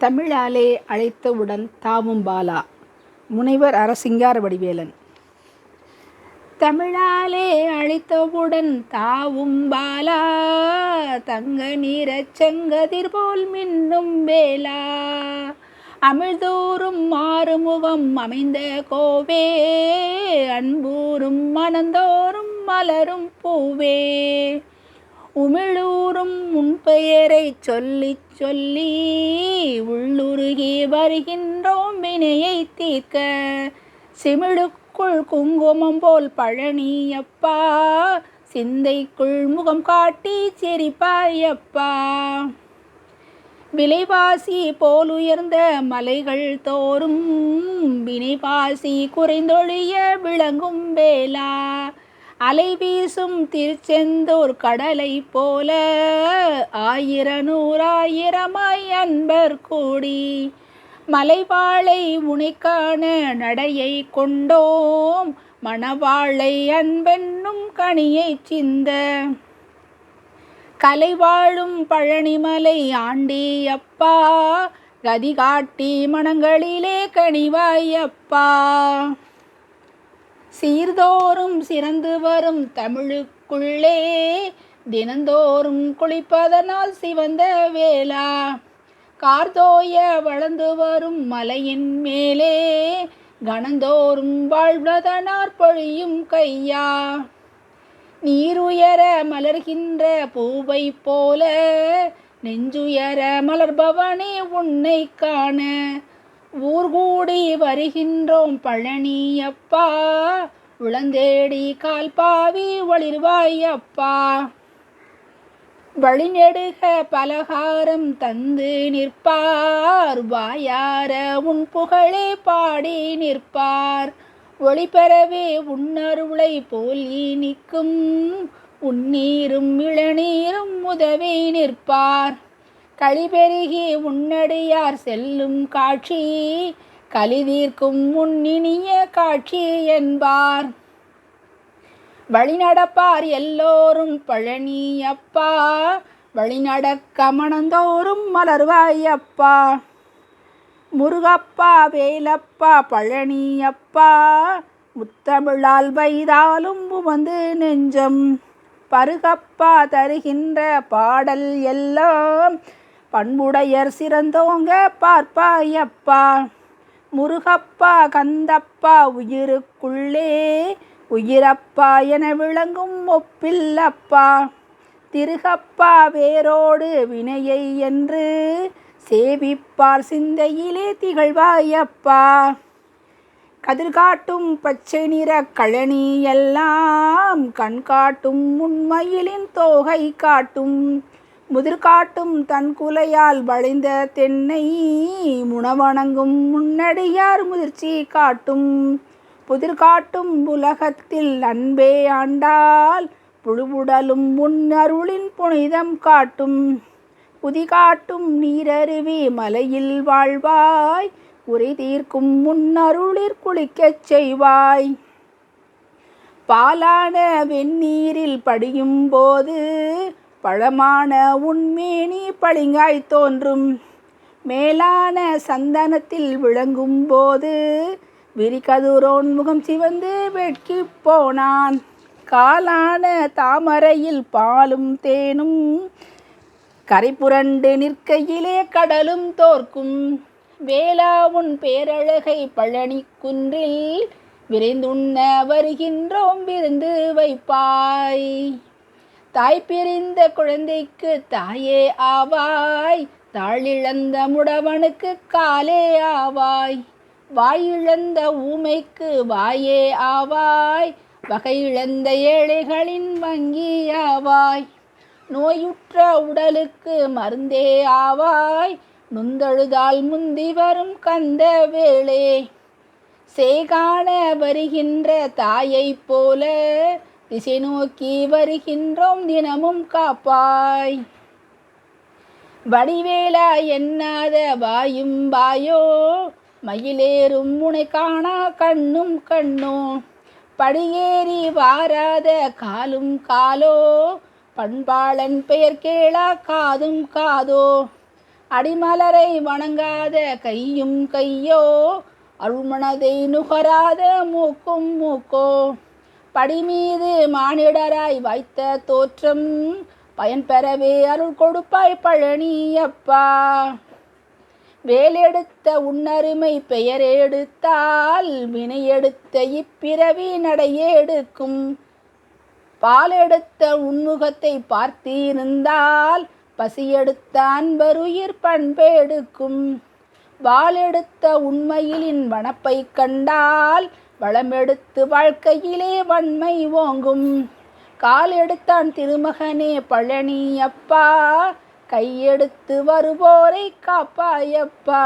தமிழாலே அழைத்தவுடன் தாவும் பாலா. முனைவர் அரசிங்கார வடிவேலன். தமிழாலே அழைத்தவுடன் தாவும் பாலா. தங்க நீரச்சங்கதிர் போல் மின்னும் வேலா. அமிழ்தோறும் மாறுமுகம் அமைந்த கோவே. அன்பூரும் மனந்தோறும் மலரும் பூவே. உமிழூரும் உன் பெயரைச் சொல்லிச் சொல்லி உள்ளுருகி வருகின்றோம் வினையை தீர்க்க. சிமிழுக்குள் குங்குமம் போல் பழனியப்பா சிந்தைக்குள் முகம் காட்டி சிரிப்பாயப்பா. விலைவாசி போல் உயர்ந்த மலைகள் தோறும் வினைவாசி குறைந்தொழிய விளங்கும் வேளா. அலை வீசும் திருச்செந்தூர் கடலை போல ஆயிரநூறாயிரமாய் அன்பர் கூடி மலைவாழை உனைக்கான நடையை கொண்டோம் மணவாழை அன்பென்னும் கனியை சிந்த. கலை வாழும் பழனிமலை ஆண்டி அப்பா கதி காட்டி மனங்களிலே கனிவாயப்பா சீர்தோறும் சிறந்து வரும் தமிழுக்குள்ளே தினந்தோறும் குளிப்பதனால் சிவந்த வேளா. கார்தோய வளர்ந்து வரும் மலையின் மேலே கணந்தோறும் வாழ்வதனார் பொழியும் கையா. நீருயர மலர்கின்ற பூவை போல நெஞ்சுயர மலர்பவனே உன்னை காண. ஊர்கூடி வருகின்றோம் பழனியப்பா. உளந்தேடி கால் பாவி ஒளிர்வாயப்பா. வழிநெடுக பலகாரம் தந்து நிற்பார். வாயார உன் புகழே பாடி நிற்பார். ஒளிபெறவே உன்னருளை போலி நிற்கும். உன்னீரும் இளநீரும் உதவி நிற்பார். களிபெருகி உன்னடியார் செல்லும் காட்சி கலிதீர்க்கும் முன்னினிய காட்சி என்பார். வழிநடப்பார் எல்லோரும் பழனி அப்பா வழிநடக்க மணந்தோறும் மலர்வாயப்பா. முருகப்பா வேலப்பா பழனி அப்பா முத்தமிழால் வைதாலும் உமந்து நெஞ்சம். பருகப்பா தருகின்ற பாடல் எல்லாம் பண்புடையர் சிறந்தோங்க பார்ப்பாயப்பா. முருகப்பா கந்தப்பா உயிருக்குள்ளே உயிரப்பா என விளங்கும் ஒப்பில்லப்பா. திருகப்பா வேரோடு வினையை என்று சேவிப்பார் சிந்தையிலே திகழ்வாயப்பா. கதிர்காட்டும் பச்சை நிற கழனி எல்லாம் கண்காட்டும் உண்மையிலின் தோகை காட்டும். முதிர்காட்டும் தன் குலையால் வளைந்த தென்னை முனவணங்கும் முன்னடியார் முதிர்ச்சி காட்டும். புதிர்காட்டும் உலகத்தில் அன்பே ஆண்டால் புழுவுடலும் உன் அருளின் புனிதம் காட்டும். புதி காட்டும் நீரருவி மலையில் வாழ்வாய் உரை தீர்க்கும் முன்னருளிற் குளிக்கச் செய்வாய். பாலான வெந்நீரில் படியும் போது பழமான உண்மேனி பளிங்காய் தோன்றும். மேலான சந்தனத்தில் விளங்கும் போது விரிகதுரோன் முகம் சிவந்து வெட்கி போனான். காலான தாமரையில் பாலும் தேனும் கரைபுரண்டு நிற்கையிலே கடலும் தோற்கும். வேளாவுன் பேரழகை பழனி குன்றில் விரைந்துண்ண வருகின்றோம் விருந்து வைப்பாய். தாய் பிரிந்த குழந்தைக்கு தாயே ஆவாய். தாழிழந்த முடவனுக்கு காலே ஆவாய். வாயிழந்த ஊமைக்கு வாயே ஆவாய். வகையிழந்த ஏழைகளின் வங்கி ஆவாய். நோயுற்ற உடலுக்கு மருந்தே ஆவாய். நுந்தழுதால் முந்தி வரும் கந்த வேளே. சேகாண வருகின்ற தாயைப் போல திசை நோக்கி வருகின்றோம் தினமும் காப்பாய். வடிவேலா எண்ணாத வாயும் வாயோ? மயிலேறும் முனை காணா கண்ணும் கண்ணோ? படியேறி வாராத காலும் காலோ? பண்பாளன் பெயர் கேளா காதும் காதோ? அடிமலரை வணங்காத கையும் கையோ? அருள்மனதை நுகராத மூக்கும் மூக்கோ? படிமீது மானிடராய் வைத்த தோற்றம் பயன் பெறவே அருள் கொடுப்பாய் பழனியப்பா. வேலெடுத்த உன்னருமை பெயர் எடுத்தால் வினை எடுத்த இப்பிறவி நடையெடுக்கும். பாலெடுத்த உன்முகத்தை பார்த்திருந்தால் பசியெடுத்த அன்பருயிர் பண்பெடுக்கும். வாளெடுத்த உண்மையிலின் வனப்பை கண்டால் வளமெடுத்து வாழ்க்கையிலே வன்மை ஓங்கும். கால் எடுத்தான் திருமகனே பழனி அப்பா கையெடுத்து வருவோரை காப்பாயப்பா.